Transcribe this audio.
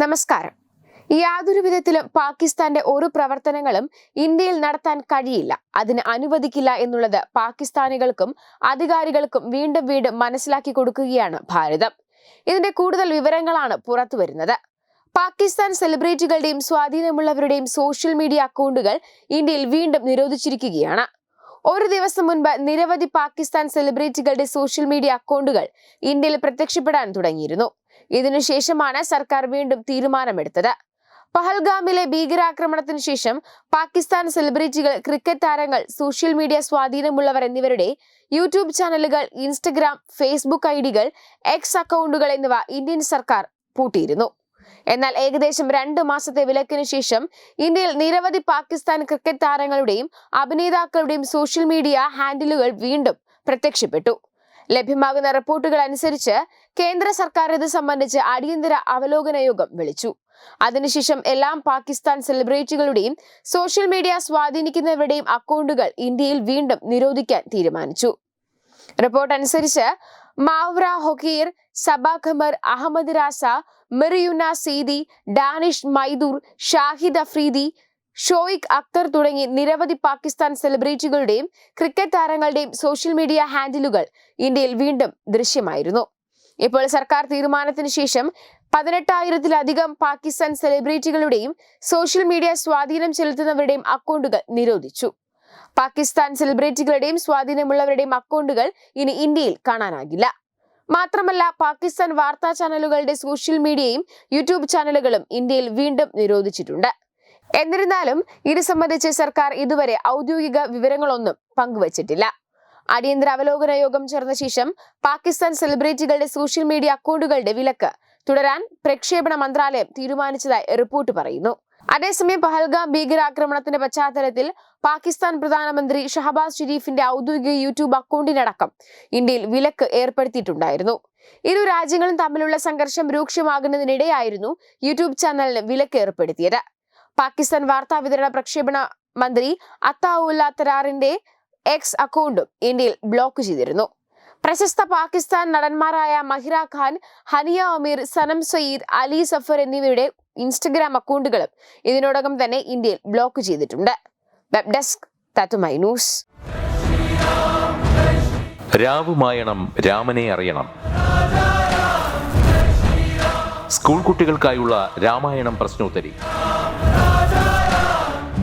നമസ്കാരം. യാതൊരു വിധത്തിലും പാകിസ്ഥാന്റെ ഒരു പ്രവർത്തനങ്ങളും ഇന്ത്യയിൽ നടത്താൻ കഴിയില്ല. അതിന് അനുവദിക്കില്ല എന്നുള്ളത് പാകിസ്ഥാനികൾക്കും അധികാരികൾക്കും വീണ്ടും വീണ്ടും മനസ്സിലാക്കി കൊടുക്കുകയാണ് ഭാരതം. ഇതിന്റെ കൂടുതൽ വിവരങ്ങളാണ് പുറത്തു വരുന്നത്. പാകിസ്ഥാൻ സെലിബ്രിറ്റികളുടെയും സ്വാധീനമുള്ളവരുടെയും സോഷ്യൽ മീഡിയ അക്കൗണ്ടുകൾ ഇന്ത്യയിൽ വീണ്ടും നിരോധിച്ചിരിക്കുകയാണ്. ഒരു ദിവസം മുൻപ് നിരവധി പാകിസ്ഥാൻ സെലിബ്രിറ്റികളുടെ സോഷ്യൽ മീഡിയ അക്കൗണ്ടുകൾ ഇന്ത്യയിൽ പ്രത്യക്ഷപ്പെടാൻ തുടങ്ങിയിരുന്നു. ഇതിനുശേഷമാണ് സർക്കാർ വീണ്ടും തീരുമാനമെടുത്തത്. പഹൽഗാമിലെ ഭീകരാക്രമണത്തിന് ശേഷം പാകിസ്ഥാൻ സെലിബ്രിറ്റികൾ ക്രിക്കറ്റ് താരങ്ങൾ സോഷ്യൽ മീഡിയ സ്വാധീനമുള്ളവർ എന്നിവരുടെ യൂട്യൂബ് ചാനലുകൾ ഇൻസ്റ്റഗ്രാം ഫേസ്ബുക്ക് ഐഡികൾ എക്സ് അക്കൗണ്ടുകൾ എന്നിവ ഇന്ത്യൻ സർക്കാർ പൂട്ടിയിരുന്നു. എന്നാൽ ഏകദേശം രണ്ട് മാസത്തെ വിലക്കിന് ശേഷം ഇന്ത്യയിൽ നിരവധി പാകിസ്ഥാൻ ക്രിക്കറ്റ് താരങ്ങളുടെയും അഭിനേതാക്കളുടെയും സോഷ്യൽ മീഡിയ ഹാൻഡിലുകൾ വീണ്ടും പ്രത്യക്ഷപ്പെട്ടു. ലഭ്യമാകുന്ന റിപ്പോർട്ടുകൾ അനുസരിച്ച് കേന്ദ്ര സർക്കാർ ഇത് സംബന്ധിച്ച് അടിയന്തര അവലോകന യോഗം വിളിച്ചു. അതിനുശേഷം എല്ലാം പാകിസ്ഥാൻ സെലിബ്രിറ്റികളുടെയും സോഷ്യൽ മീഡിയ സ്വാധീനിക്കുന്നവരുടെയും അക്കൗണ്ടുകൾ ഇന്ത്യയിൽ വീണ്ടും നിരോധിക്കാൻ തീരുമാനിച്ചു. റിപ്പോർട്ട് അനുസരിച്ച് മാവ്ര ഹൊക്കീർ സബാ ഖമർ അഹമ്മദ് രാസ മിറിയുന സീദി ഡാനിഷ് മൈദൂർ ഷാഹിദ് അഫ്രീദി ഷോയിഖ് അക്തർ തുടങ്ങി നിരവധി പാകിസ്ഥാൻ സെലിബ്രിറ്റികളുടെയും ക്രിക്കറ്റ് താരങ്ങളുടെയും സോഷ്യൽ മീഡിയ ഹാൻഡിലുകൾ ഇന്ത്യയിൽ വീണ്ടും ദൃശ്യമായിരുന്നു. ഇപ്പോൾ സർക്കാർ തീരുമാനത്തിന് ശേഷം പതിനെട്ടായിരത്തിലധികം പാകിസ്ഥാൻ സെലിബ്രിറ്റികളുടെയും സോഷ്യൽ മീഡിയ സ്വാധീനം ചെലുത്തുന്നവരുടെയും അക്കൗണ്ടുകൾ നിരോധിച്ചു. പാകിസ്ഥാൻ സെലിബ്രിറ്റികളുടെയും സ്വാധീനമുള്ളവരുടെയും അക്കൗണ്ടുകൾ ഇനി ഇന്ത്യയിൽ കാണാനാകില്ല. മാത്രമല്ല പാകിസ്ഥാൻ വാർത്താ ചാനലുകളുടെ സോഷ്യൽ മീഡിയയും യൂട്യൂബ് ചാനലുകളും ഇന്ത്യയിൽ വീണ്ടും നിരോധിച്ചിട്ടുണ്ട്. എന്നിരുന്നാലും ഇത് സംബന്ധിച്ച് സർക്കാർ ഇതുവരെ ഔദ്യോഗിക വിവരങ്ങളൊന്നും പങ്കുവച്ചിട്ടില്ല. അടിയന്തര അവലോകന യോഗം ചേർന്ന ശേഷം പാകിസ്ഥാൻ സെലിബ്രിറ്റികളുടെ സോഷ്യൽ മീഡിയ അക്കൗണ്ടുകളുടെ വിലക്ക് തുടരാൻ പ്രക്ഷേപണ മന്ത്രാലയം തീരുമാനിച്ചതായി റിപ്പോർട്ട് പറയുന്നു. അതേസമയം പഹൽഗാം ഭീകരാക്രമണത്തിന്റെ പശ്ചാത്തലത്തിൽ പാകിസ്ഥാൻ പ്രധാനമന്ത്രി ഷഹബാസ് ഷെരീഫിന്റെ ഔദ്യോഗിക യൂട്യൂബ് അക്കൗണ്ടിനടക്കം ഇന്ത്യയിൽ വിലക്ക് ഏർപ്പെടുത്തിയിട്ടുണ്ടായിരുന്നു. ഇരു രാജ്യങ്ങളും തമ്മിലുള്ള സംഘർഷം രൂക്ഷമാകുന്നതിനിടെയായിരുന്നു യൂട്യൂബ് ചാനലിന് വിലക്ക് ഏർപ്പെടുത്തിയത്. പാകിസ്ഥാൻ വാർത്താ വിതരണ പ്രക്ഷേപണ മന്ത്രി അത്താവുല്ല തരാറിന്റെ എക്സ് അക്കൗണ്ടും ഇന്ത്യയിൽ ബ്ലോക്ക് ചെയ്തിരുന്നു. പ്രശസ്ത പാകിസ്ഥാൻ നടന്മാരായ മഹിറ ഖാൻ ഹനിയ അമീർ സനം സയ്യിദ് അലി സഫർ എന്നിവരുടെ ഇൻസ്റ്റഗ്രാം അക്കൗണ്ടുകളും ഇതിനോടകം തന്നെ ഇന്ത്യയിൽ ബ്ലോക്ക് ചെയ്തിട്ടുണ്ട്. വെബ് ഡെസ്ക് ന്യൂസ് രാവുമായണം രാമനെ അറിയണം. സ്കൂൾ കുട്ടികൾക്കായുള്ള രാമായണം പ്രശ്നോത്തരി